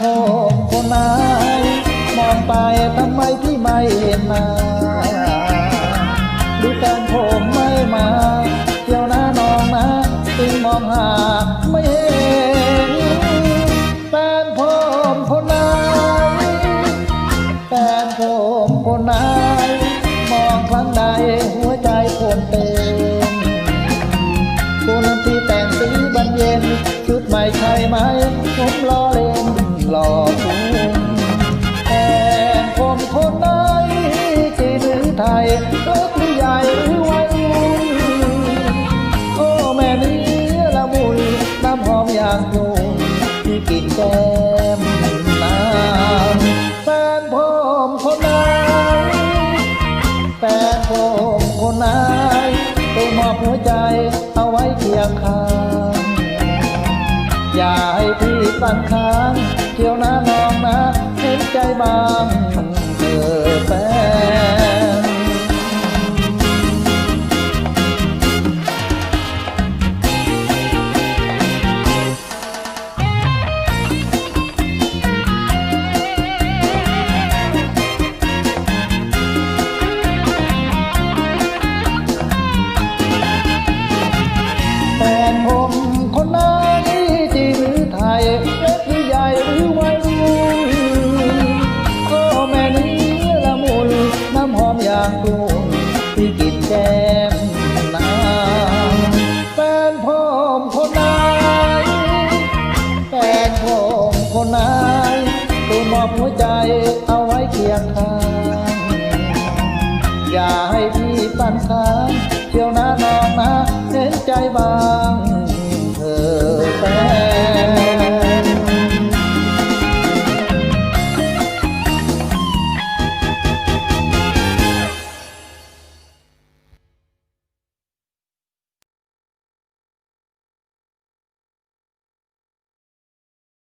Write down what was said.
ผมคนไหนมองไปทำไมพี่ไม่เห็นหน้าดูแฟนผมไม่มาเที่ยวหน้าน้องนะจึงมองหาไม่เห็นแฟนผมคนไหนแฟนผมคนไหนมองครั้งใดหัวใจผมเต้นคนที่แต่งสีบันเย็นชุดใหม่ใช่ไหมผมล้อ รือไทยเล็กหรือใหญ่หรือวัยรุ่นโอ้แม่เนี้ละมุนน้ำหอมอย่างนุ่มที่กลินแก้มน้ำแฟนผมคนไหนแฟนผมคนไหนต้องมอบหัวใจเอาไว้เคียงข้างอย่าให้พี่สั่นค้างเที่ยวนะน้องนะเห็นใจบาง เล็กหรือใหญ่หรือวัยรุ่นโอ้แม่นี้ละมุนน้ำหอมยางกลุ่นที่กินแก้มน้ำแฟนผมคนไหนแฟนผมคนไหนตัวมอบหัวใจเอาไว้เคียงข้างอย่าให้พี่ปันค้างเที่ยวนะนองนะเห็นใจบาง